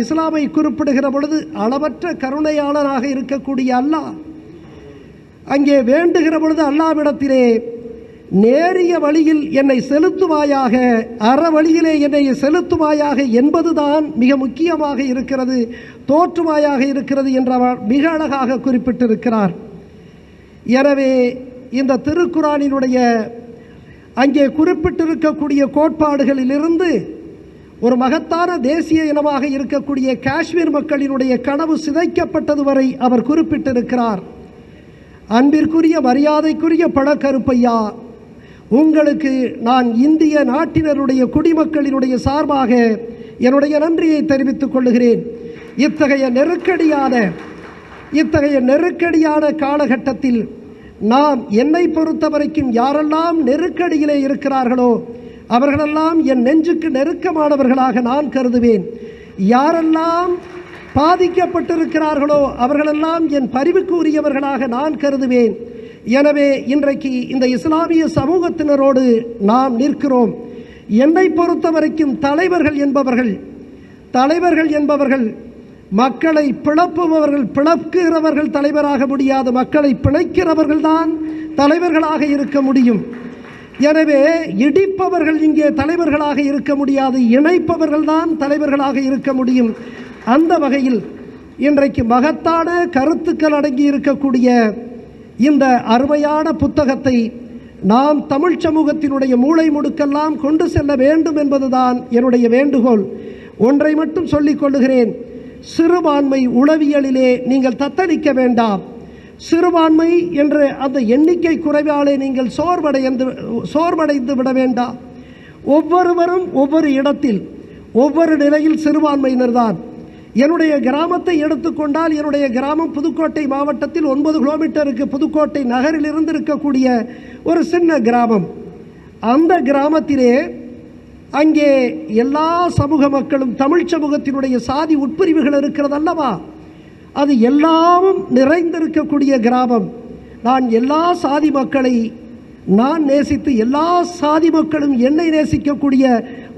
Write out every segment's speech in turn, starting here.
இஸ்லாமை குறிப்பிடுகிற பொழுது அளவற்ற கருணையாளராக இருக்கக்கூடிய அல்லாஹ். அங்கே வேண்டுகிற பொழுது அல்லாவிடத்திலே நேரிய வழியில் என்னை செலுத்துவாயாக அற வழியிலே என்னை செலுத்துவாயாக என்பதுதான் மிக முக்கியமாக இருக்கிறது தோற்றுவாயாக இருக்கிறது என்றவர் மிக அழகாக குறிப்பிட்டிருக்கிறார். எனவே இந்த திருக்குறானினுடைய அங்கே குறிப்பிட்டிருக்கக்கூடிய கோட்பாடுகளிலிருந்து ஒரு மகத்தான தேசிய இனமாக இருக்கக்கூடிய காஷ்மீர் மக்களினுடைய கனவு சிதைக்கப்பட்டது வரை அவர் குறிப்பிட்டிருக்கிறார். அன்பிற்குரிய மரியாதைக்குரிய பழக்கருப்பையா உங்களுக்கு நான் இந்திய நாட்டினருடைய குடிமக்களினுடைய சார்பாக என்னுடைய நன்றியை தெரிவித்துக் கொள்கிறேன். இத்தகைய நெருக்கடியான இத்தகைய நெருக்கடியான காலகட்டத்தில் நாம் என்னை பொறுத்த வரைக்கும் யாரெல்லாம் நெருக்கடியிலே இருக்கிறார்களோ அவர்களெல்லாம் என் நெஞ்சுக்கு நெருக்கமானவர்களாக நான் கருதுவேன். யாரெல்லாம் பாதிக்கப்பட்டிருக்கிறார்களோ அவர்களெல்லாம் என் பரிவுக்கு உரியவர்களாக நான் கருதுவேன். எனவே இன்றைக்கு இந்த இஸ்லாமிய சமூகத்தினரோடு நாம் நிற்கிறோம். என்னை பொறுத்த வரைக்கும் தலைவர்கள் என்பவர்கள் தலைவர்கள் என்பவர்கள் மக்களை பிளப்புபவர்கள் பிளக்குகிறவர்கள் தலைவராக முடியாது மக்களை பிழைக்கிறவர்கள்தான் தலைவர்களாக இருக்க முடியும். எனவே இடிப்பவர்கள் இங்கே தலைவர்களாக இருக்க முடியாது இணைப்பவர்கள் தான் தலைவர்களாக இருக்க முடியும். அந்த வகையில் இன்றைக்கு மகத்தான கருத்துக்கள் அடங்கி இருக்கக்கூடிய இந்த அருமையான புத்தகத்தை நாம் தமிழ் சமூகத்தினுடைய மூளை முடுக்கெல்லாம் கொண்டு செல்ல வேண்டும் என்பதுதான் என்னுடைய வேண்டுகோள். ஒன்றை மட்டும் சொல்லிக் கொள்ளுகிறேன். சிறுபான்மை உளவியலிலே நீங்கள் தத்தளிக்க வேண்டாம். சிறுபான்மை என்ற அந்த எண்ணிக்கை குறைவாலே நீங்கள் சோர்வடைந்து சோர்வடைந்து விட வேண்டாம் ஒவ்வொருவரும் ஒவ்வொரு இடத்தில் ஒவ்வொரு நிலையில் சிறுபான்மையினர் தான் என்னுடைய கிராமத்தை எடுத்துக்கொண்டால் என்னுடைய கிராமம் புதுக்கோட்டை மாவட்டத்தில் ஒன்பது கிலோமீட்டருக்கு புதுக்கோட்டை நகரில் இருந்து இருக்கக்கூடிய ஒரு சின்ன கிராமம். அந்த கிராமத்திலே அங்கே எல்லா சமூக மக்களும் தமிழ் சமூகத்தினுடைய சாதி உட்பிரிவுகள் இருக்கிறது அல்லவா அது எல்லாமும் நிறைந்திருக்கக்கூடிய கிராமம். நான் எல்லா சாதி மக்களை நான் நேசித்து எல்லா சாதி மக்களும் என்னை நேசிக்கக்கூடிய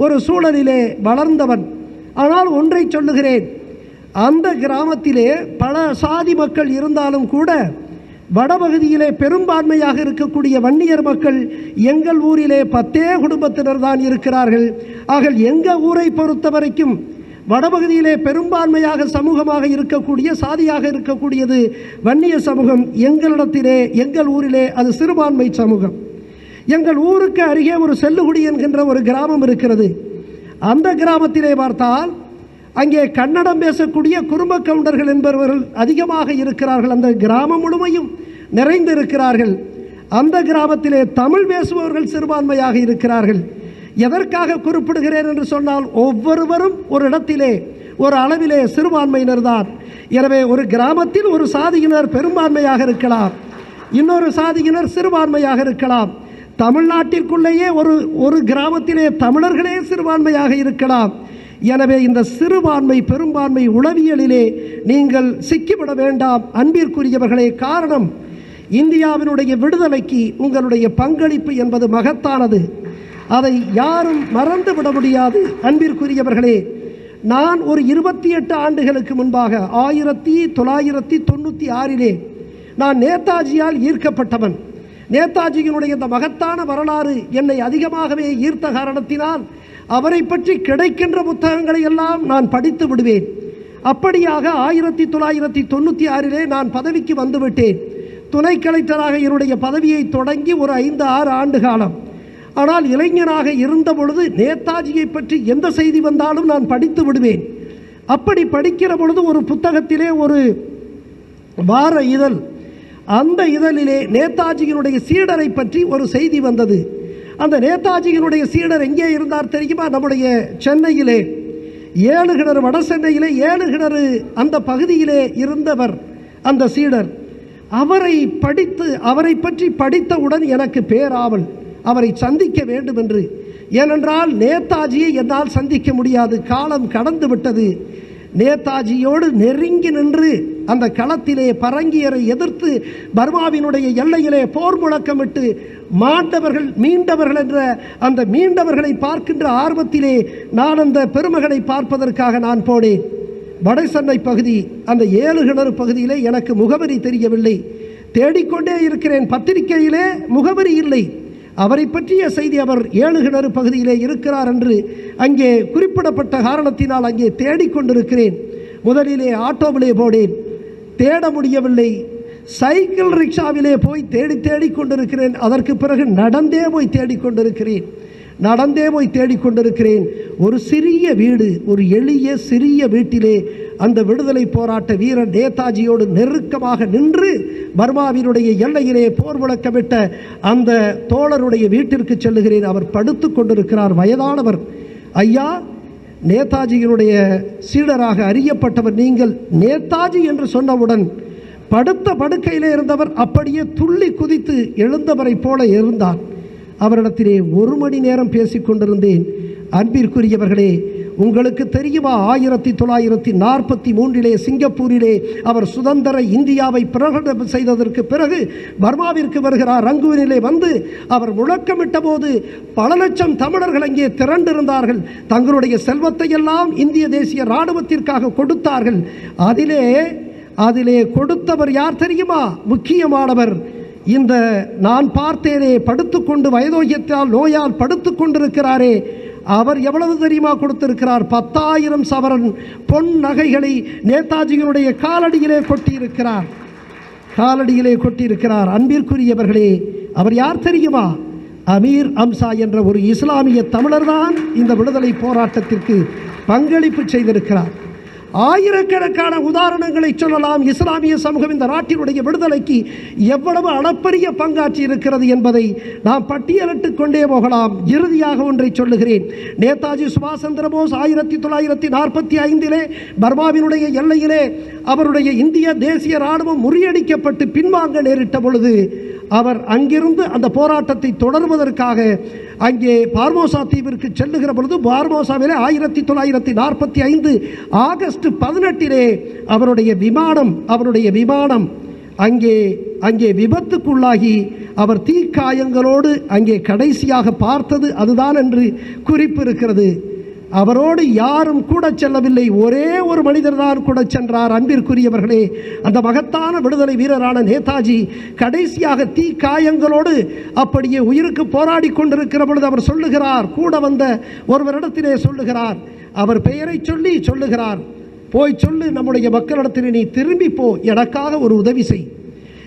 ஒரு சூழலிலே வளர்ந்தவன். ஆனால் ஒன்றை சொல்லுகிறேன். அந்த கிராமத்திலே பல சாதி மக்கள் இருந்தாலும் கூட வடபகுதியிலே பெரும்பான்மையாக இருக்கக்கூடிய வன்னியர் மக்கள் எங்கள் ஊரிலே பத்தே குடும்பத்தினர் தான் இருக்கிறார்கள். ஆக எங்கள் ஊரை பொறுத்த வரைக்கும் வடபகுதியிலே பெரும்பான்மையாக சமூகமாக இருக்கக்கூடிய சாதியாக இருக்கக்கூடியது வன்னிய சமூகம். எங்களிடத்திலே எங்கள் ஊரிலே அது சிறுபான்மை சமூகம். எங்கள் ஊருக்கு அருகே ஒரு செல்லுகுடி என்கின்ற ஒரு கிராமம் இருக்கிறது. அந்த கிராமத்திலே பார்த்தால் அங்கே கன்னடம் பேசக்கூடிய குடும்ப கவுண்டர்கள் என்பவர்கள் அதிகமாக இருக்கிறார்கள். அந்த கிராமம் முழுமையும் நிறைந்து இருக்கிறார்கள் அந்த கிராமத்திலே தமிழ் பேசுபவர்கள் சிறுபான்மையாக இருக்கிறார்கள். எதற்காக குறிப்பிடுகிறேன் என்று சொன்னால் ஒவ்வொருவரும் ஒரு இடத்திலே ஒரு அளவிலே சிறுபான்மையினர் தான். எனவே ஒரு கிராமத்தில் ஒரு சாதியினர் பெரும்பான்மையாக இருக்கலாம். இன்னொரு சாதியினர் சிறுபான்மையாக இருக்கலாம். தமிழ்நாட்டிற்குள்ளேயே ஒரு ஒரு கிராமத்திலே தமிழர்களே சிறுபான்மையாக இருக்கலாம். எனவே இந்த சிறுபான்மை பெரும்பான்மை உளவியலிலே நீங்கள் சிக்கிவிட வேண்டாம். அன்பிற்குரியவர்களே காரணம் இந்தியாவினுடைய விடுதலைக்கு உங்களுடைய பங்களிப்பு என்பது மகத்தானது. அதை யாரும் மறந்து விட முடியாது. அன்பிற்குரியவர்களே நான் ஒரு இருபத்தி எட்டு ஆண்டுகளுக்கு முன்பாக ஆயிரத்தி தொள்ளாயிரத்தி தொண்ணூற்றி ஆறிலே நான் நேதாஜியால் ஈர்க்கப்பட்டவன். நேதாஜியினுடைய இந்த மகத்தான வரலாறு என்னை அதிகமாகவே ஈர்த்த காரணத்தினால் அவரை பற்றி கிடைக்கின்ற புத்தகங்களை எல்லாம் நான் படித்து விடுவேன். அப்படியாக ஆயிரத்தி தொள்ளாயிரத்தி தொண்ணூற்றி ஆறிலே நான் பதவிக்கு வந்துவிட்டேன். துணை கலெக்டராக என்னுடைய பதவியை தொடங்கி ஒரு ஐந்து ஆறு ஆண்டு காலம். ஆனால் இளைஞனாக இருந்த பொழுது நேதாஜியை பற்றி எந்த செய்தி வந்தாலும் நான் படித்து விடுவேன். அப்படி படிக்கிற பொழுது ஒரு புத்தகத்திலே ஒரு வார இதழ். அந்த இதழிலே நேதாஜியினுடைய சீடரை பற்றி ஒரு செய்தி வந்தது. அந்த நேதாஜியினுடைய சீடர் எங்கே இருந்தார் தெரியுமா? நம்முடைய சென்னையிலே. ஏழு கிணறு வட சென்னையிலே ஏழு கிணறு அந்த பகுதியிலே இருந்தவர் அந்த சீடர். அவரை படித்து அவரை பற்றி படித்தவுடன் எனக்கு பேராவல். அவரை சந்திக்க வேண்டும் என்று ஏனென்றால் நேதாஜியை என்னால் சந்திக்க முடியாது. காலம் கடந்து விட்டது. நேதாஜியோடு நெருங்கி நின்று அந்த களத்திலே பரங்கியரை எதிர்த்து பர்மாவினுடைய எல்லையிலே போர் முழக்கமிட்டு மாண்டவர்கள் மீண்டவர்கள் என்ற அந்த மீண்டவர்களை பார்க்கின்ற ஆர்வத்திலே நான் அந்த பெருமகளை பார்ப்பதற்காக நான் போனேன். வடசென்னை பகுதி அந்த ஏழு கிணறு பகுதியிலே எனக்கு முகவரி தெரியவில்லை. தேடிக்கொண்டே இருக்கிறேன். பத்திரிகையிலே முகவரி இல்லை. அவரை பற்றிய செய்தி அவர் ஏழு கிணறு பகுதியிலே இருக்கிறார் என்று அங்கே குறிப்பிடப்பட்ட காரணத்தினால் அங்கே தேடிக்கொண்டிருக்கிறேன் முதலிலே ஆட்டோவிலே போனேன். தேட முடியவில்லை. சைக்கிள் ரிக்ஷாவிலே போய் தேடி தேடிக்கொண்டிருக்கிறேன் அதற்கு பிறகு நடந்தே போய் தேடிக்கொண்டிருக்கிறேன் நடந்தே போய் தேடிக்கொண்டிருக்கிறேன் ஒரு சிறிய வீடு ஒரு எளிய சிறிய வீட்டிலே அந்த விடுதலை போராட்ட வீரர் நேதாஜியோடு நெருக்கமாக நின்று பர்மாவினுடைய எல்லையிலே போர் முழக்கமிட்ட அந்த தோழருடைய வீட்டிற்கு செல்லுகிறேன். அவர் படுத்து கொண்டிருக்கிறார். வயதானவர். ஐயா நேதாஜியினுடைய சீடராக அறியப்பட்டவர் நீங்கள். நேதாஜி என்று சொன்னவுடன் படுத்த படுக்கையிலே இருந்தவர் அப்படியே துள்ளி குதித்து எழுந்தவரைப் போல இருந்தார். அவரிடத்திலே ஒரு மணி நேரம் பேசிக்கொண்டிருந்தேன் அன்பிற்குரியவர்களே உங்களுக்கு தெரியுமா? ஆயிரத்தி தொள்ளாயிரத்தி நாற்பத்தி மூன்றிலே சிங்கப்பூரிலே அவர் சுதந்திர இந்தியாவை பிரகடனம் செய்ததற்கு பிறகு பர்மாவிற்கு வருகிறார். ரங்குவினிலே வந்து அவர் முழக்கமிட்ட போது பல லட்சம் தமிழர்கள் அங்கே திரண்டிருந்தார்கள். தங்களுடைய செல்வத்தை எல்லாம் இந்திய தேசிய இராணுவத்திற்காக கொடுத்தார்கள். அதிலே அதிலே கொடுத்தவர் யார் தெரியுமா? முக்கியமானவர். இந்த நான் பார்த்தேனே படுத்துக்கொண்டு வயதோகியத்தால் நோயால் படுத்து கொண்டிருக்கிறாரே அவர் எவ்வளவு தெரியுமா கொடுத்திருக்கிறார்? பத்தாயிரம் சவரன் பொன் நகைகளை நேதாஜியினுடைய காலடியிலே கொட்டியிருக்கிறார். காலடியிலே கொட்டியிருக்கிறார். அன்பிற்குரியவர்களே அவர் யார் தெரியுமா? அமீர் அம்சா என்ற ஒரு இஸ்லாமிய தமிழர்தான் இந்த விடுதலை போராட்டத்திற்கு பங்களிப்பு செய்திருக்கிறார். ஆயிரக்கணக்கான உதாரணங்களை சொல்லலாம். இஸ்லாமிய சமூகம் இந்த நாட்டினுடைய விடுதலைக்கு எவ்வளவு அளப்பரிய பங்காற்றி இருக்கிறது என்பதை நாம் பட்டியலிட்டுக் கொண்டே போகலாம். இறுதியாக ஒன்றை சொல்லுகிறேன். நேதாஜி சுபாஷ் சந்திர போஸ் ஆயிரத்தி தொள்ளாயிரத்தி நாற்பத்தி ஐந்திலே பர்மாவினுடைய எல்லையிலே அவருடைய இந்திய தேசிய இராணுவம் முறியடிக்கப்பட்டு பின்வாங்க நேரிட்ட பொழுது அவர் அங்கிருந்து அந்த போராட்டத்தை தொடர்வதற்காக அங்கே பார்மோசா தீவிற்கு செல்லுகிற பொழுது பார்மோசாவிலே ஆயிரத்தி தொள்ளாயிரத்தி நாற்பத்தி ஐந்து ஆகஸ்ட் பதினெட்டிலே அவருடைய விமானம் அவருடைய விமானம் அங்கே அங்கே விபத்துக்குள்ளாகி அவர் தீக்காயங்களோடு அங்கே கடைசியாக பார்த்தது அதுதான் என்று குறிப்பு இருக்கிறது அவரோடு யாரும் கூட செல்லவில்லை. ஒரே ஒரு மனிதர் தான் கூட சென்றார். அன்பிற்குரியவர்களே அந்த மகத்தான விடுதலை வீரரான நேதாஜி கடைசியாக தீ காயங்களோடு அப்படியே உயிருக்கு போராடி கொண்டிருக்கிற பொழுது அவர் சொல்லுகிறார். கூட வந்த ஒருவரிடத்திலே சொல்லுகிறார். அவர் பெயரை சொல்லி சொல்லுகிறார். போய் சொல்லு நம்முடைய மக்களிடத்தில் நீ திரும்பி போ. எனக்காக ஒரு உதவி செய்.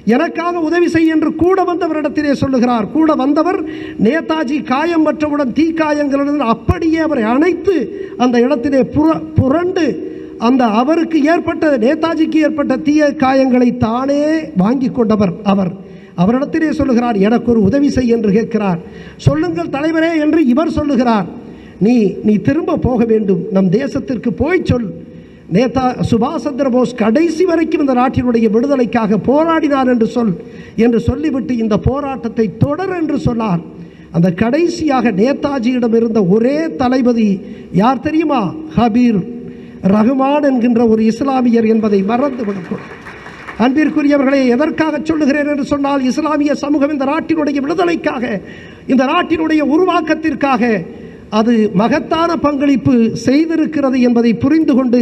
எனக்காக உதவி செய் என்று கூட வந்தவரிடத்திலே சொல்லுகிறார். கூட வந்தவர் நேதாஜி காயம் மற்றவுடன் தீக்காயங்களுடன் அப்படியே அவரை அணைத்து அந்த இடத்திலே புற புரண்டு அந்த அவருக்கு ஏற்பட்ட நேதாஜிக்கு ஏற்பட்ட தீய காயங்களை தானே வாங்கி கொண்டவர் அவர். அவரிடத்திலே சொல்லுகிறார் எனக்கு ஒரு உதவி செய் என்று கேட்கிறார். சொல்லுங்கள் தலைவரே என்று இவர் சொல்லுகிறார். நீ நீ திரும்ப போக வேண்டும். நம் தேசத்திற்கு போய் சொல். நேதா சுபாஷ் சந்திர போஸ் கடைசி வரைக்கும் இந்த நாட்டினுடைய விடுதலைக்காக போராடினார் என்று சொல் என்று சொல்லிவிட்டு இந்த போராட்டத்தை தொடர் என்று சொன்னார். அந்த கடைசியாக நேதாஜியிடம் இருந்த ஒரே தளபதி யார் தெரியுமா? ஹபீர். ரஹ்மான் என்கின்ற ஒரு இஸ்லாமியர் என்பதை மறந்து விடுக்கும் அன்பிற்குரியவர்களை எதற்காக சொல்லுகிறேன் என்று சொன்னால் இஸ்லாமிய சமூகம் இந்த நாட்டினுடைய விடுதலைக்காக இந்த நாட்டினுடைய உருவாக்கத்திற்காக அது மகத்தான பங்களிப்பு செய்திருக்கிறது என்பதை புரிந்து கொண்டு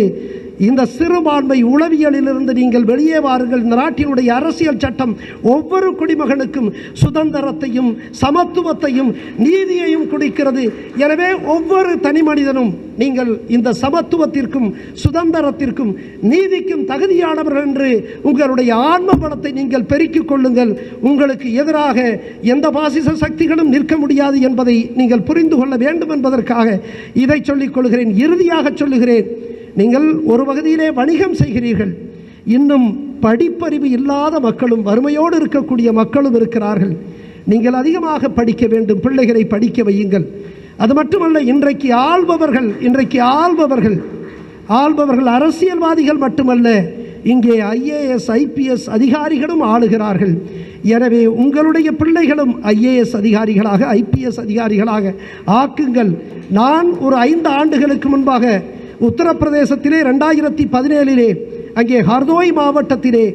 இந்த சிறுபான்மை உளவியலிலிருந்து நீங்கள் வெளியே வாருங்கள். இந்த நாட்டினுடைய அரசியல் சட்டம் ஒவ்வொரு குடிமகனுக்கும் சுதந்திரத்தையும் சமத்துவத்தையும் நீதியையும் கொடுக்கிறது. எனவே ஒவ்வொரு தனி மனிதனும் நீங்கள் இந்த சமத்துவத்திற்கும் சுதந்திரத்திற்கும் நீதிக்கும் தகுதியானவர்கள் என்று உங்களுடைய ஆன்ம பலத்தை நீங்கள் பெருக்கிக் கொள்ளுங்கள். உங்களுக்கு எதிராக எந்த பாசிச சக்திகளும் நிற்க முடியாது என்பதை நீங்கள் புரிந்து கொள்ள வேண்டும் என்பதற்காக இதை சொல்லிக் கொள்கிறேன். இறுதியாக சொல்லுகிறேன். நீங்கள் ஒரு பகுதியிலே வணிகம் செய்கிறீர்கள். இன்னும் படிப்பறிவு இல்லாத மக்களும் வறுமையோடு இருக்கக்கூடிய மக்களும் இருக்கிறார்கள். நீங்கள் அதிகமாக படிக்க வேண்டும் பிள்ளைகளை படிக்க வையுங்கள். அது மட்டுமல்ல இன்றைக்கு ஆள்பவர்கள் இன்றைக்கு ஆள்பவர்கள் ஆள்பவர்கள் அரசியல்வாதிகள் மட்டுமல்ல இங்கே ஐஏஎஸ் ஐபிஎஸ் அதிகாரிகளும் ஆளுகிறார்கள். எனவே உங்களுடைய பிள்ளைகளும் ஐஏஎஸ் அதிகாரிகளாக ஐபிஎஸ் அதிகாரிகளாக ஆக்குங்கள். நான் ஒரு ஐந்து ஆண்டுகளுக்கு முன்பாக உத்தரப்பிரதேசத்திலே ரெண்டாயிரத்தி பதினேழிலே அங்கே ஹர்தோய் மாவட்டத்திலே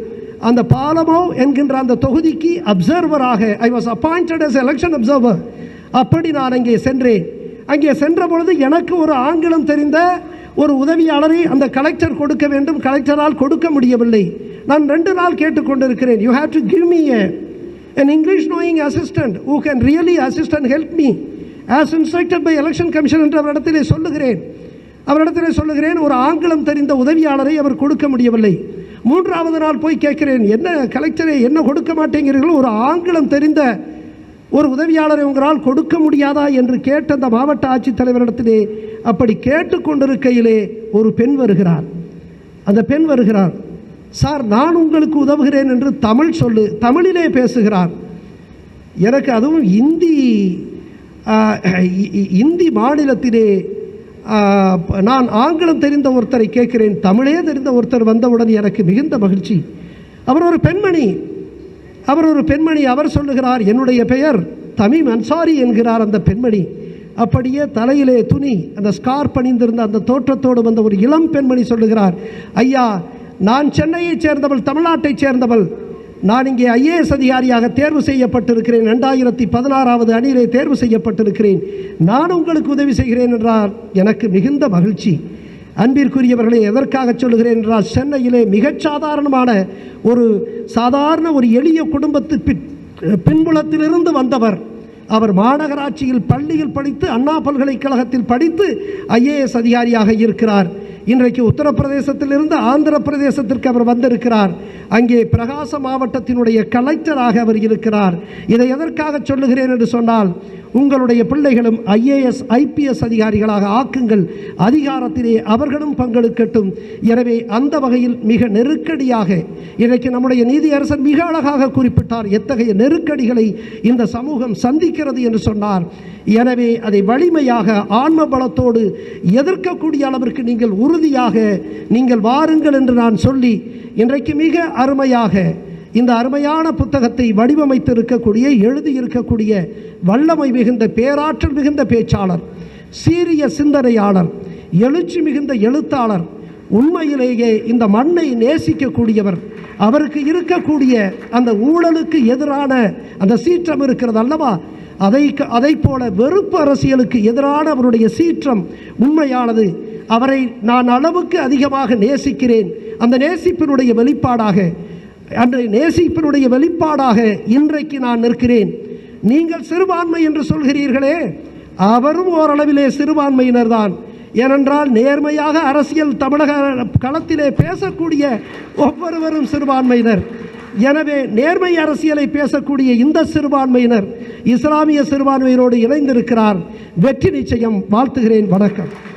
அந்த பாலமோ என்கின்ற அந்த தொகுதிக்கு அப்சர்வராக I was appointed as election observer அப்படி நான் அங்கே சென்றேன். அங்கே சென்ற பொழுது எனக்கு ஒரு ஆங்கிலம் தெரிந்த ஒரு உதவியாளரை அந்த கலெக்டர் கொடுக்க வேண்டும். கலெக்டரால் கொடுக்க முடியவில்லை. நான் ரெண்டு நாள் கேட்டுக்கொண்டிருக்கிறேன். You have to give me an English knowing assistant who can really assist and help me. As instructed by election commission இடத்திலே சொல்லுகிறேன். அவரிடத்திலே சொல்லுகிறேன் ஒரு ஆங்கிலம் தெரிந்த உதவியாளரை அவர் கொடுக்க முடியவில்லை. மூன்றாவது நாள் போய் கேட்கிறேன் என்ன கலெக்டரை என்ன கொடுக்க மாட்டேங்கிறீர்கள்? ஒரு ஆங்கிலம் தெரிந்த ஒரு உதவியாளரை உங்களால் கொடுக்க முடியாதா? என்று கேட்ட அந்த மாவட்ட ஆட்சித்தலைவரிடத்திலே அப்படி கேட்டுக்கொண்டிருக்கையிலே ஒரு பெண் வருகிறார். அந்த பெண் வருகிறார் சார் நான் உங்களுக்கு உதவுகிறேன் என்று தமிழ் சொல்லு தமிழிலே பேசுகிறார். எனக்கு அதுவும் இந்தி இந்தி மாநிலத்திலே நான் ஆங்கிலம் தெரிந்த ஒருத்தரை கேட்கிறேன் தமிழே தெரிந்த ஒருத்தர் வந்தவுடன் எனக்கு மிகுந்த மகிழ்ச்சி. அவர் ஒரு பெண்மணி. அவர் ஒரு பெண்மணி அவர் சொல்லுகிறார் என்னுடைய பெயர் தமிம் அன்சாரி என்கிறார் அந்த பெண்மணி. அப்படியே தலையிலே துணி அந்த ஸ்கார் பணிந்திருந்த அந்த தோற்றத்தோடு வந்த ஒரு இளம் பெண்மணி சொல்லுகிறார் ஐயா நான் சென்னையைச் சேர்ந்தவள் தமிழ்நாட்டைச் சேர்ந்தவள். நான் இங்கே ஐஏஎஸ் அதிகாரியாக தேர்வு செய்யப்பட்டிருக்கிறேன். ரெண்டாயிரத்தி பதினாறாவது அணியிலே தேர்வு செய்யப்பட்டிருக்கிறேன். நான் உங்களுக்கு உதவி செய்கிறேன் என்றால் எனக்கு மிகுந்த மகிழ்ச்சி. அன்பிற்குரியவர்களை எதற்காக சொல்லுகிறேன் என்றால் சென்னையிலே மிகச் சாதாரணமான ஒரு சாதாரண ஒரு எளிய குடும்பத்து பின் பின்புலத்திலிருந்து வந்தவர் அவர் மாநகராட்சியில் பள்ளியில் படித்து அண்ணா பல்கலைக்கழகத்தில் படித்து ஐஏஎஸ் அதிகாரியாக இருக்கிறார். இன்றைக்கு உத்தரப்பிரதேசத்திலிருந்து ஆந்திர பிரதேசத்திற்கு அவர் வந்திருக்கிறார். அங்கே பிரகாச மாவட்டத்தினுடைய கலெக்டராக அவர் இருக்கிறார். இதை எதற்காக சொல்லுகிறேன் என்று சொன்னால் உங்களுடைய பிள்ளைகளும் ஐஏஎஸ் ஐபிஎஸ் அதிகாரிகளாக ஆக்குங்கள். அதிகாரத்திலே அவர்களும் பங்கெடுக்கட்டும் எனவே அந்த வகையில் மிக நெருக்கடியாக இன்றைக்கு நம்முடைய நீதியரசர் மிக அழகாக குறிப்பிட்டார் எத்தகைய நெருக்கடிகளை இந்த சமூகம் சந்திக்கிறது என்று சொன்னார். எனவே அதை வலிமையாக ஆன்ம பலத்தோடு எதிர்க்கக்கூடிய அளவிற்கு நீங்கள் உறுதியாக நீங்கள் வாருங்கள் என்று நான் சொல்லி இன்றைக்கு மிக அருமையாக இந்த அருமையான புத்தகத்தை வடிவமைத்திருக்கக்கூடிய எழுதியிருக்கக்கூடிய வல்லமை மிகுந்த பேராற்றல் மிகுந்த பேச்சாளர் சீரிய சிந்தனையாளர் எழுச்சி மிகுந்த எழுத்தாளர் உண்மையிலேயே இந்த மண்ணை நேசிக்கக்கூடியவர் அவருக்கு இருக்கக்கூடிய அந்த ஊழலுக்கு எதிரான அந்த சீற்றம் இருக்கிறது அல்லவா? அதை அதை போல வெறுப்பு அரசியலுக்கு எதிரான அவருடைய சீற்றம் உண்மையானது. அவரை நான் அளவுக்கு அதிகமாக நேசிக்கிறேன். அந்த நேசிப்பினுடைய வெளிப்பாடாக அன்றைய நேசிப்பினுடைய வெளிப்பாடாக இன்றைக்கு நான் நிற்கிறேன். நீங்கள் சிறுபான்மை என்று சொல்கிறீர்களே? அவரும் ஓரளவிலே சிறுபான்மையினர் தான் ஏனென்றால் நேர்மையாக அரசியல் தமிழக களத்திலே பேசக்கூடிய ஒவ்வொருவரும் சிறுபான்மையினர். எனவே நேர்மை அரசியலை பேசக்கூடிய இந்த சிறுபான்மையினர் இஸ்லாமிய சிறுபான்மையினோடு இணைந்திருக்கிறார். வெற்றி நிச்சயம். வாழ்த்துகிறேன். வணக்கம்.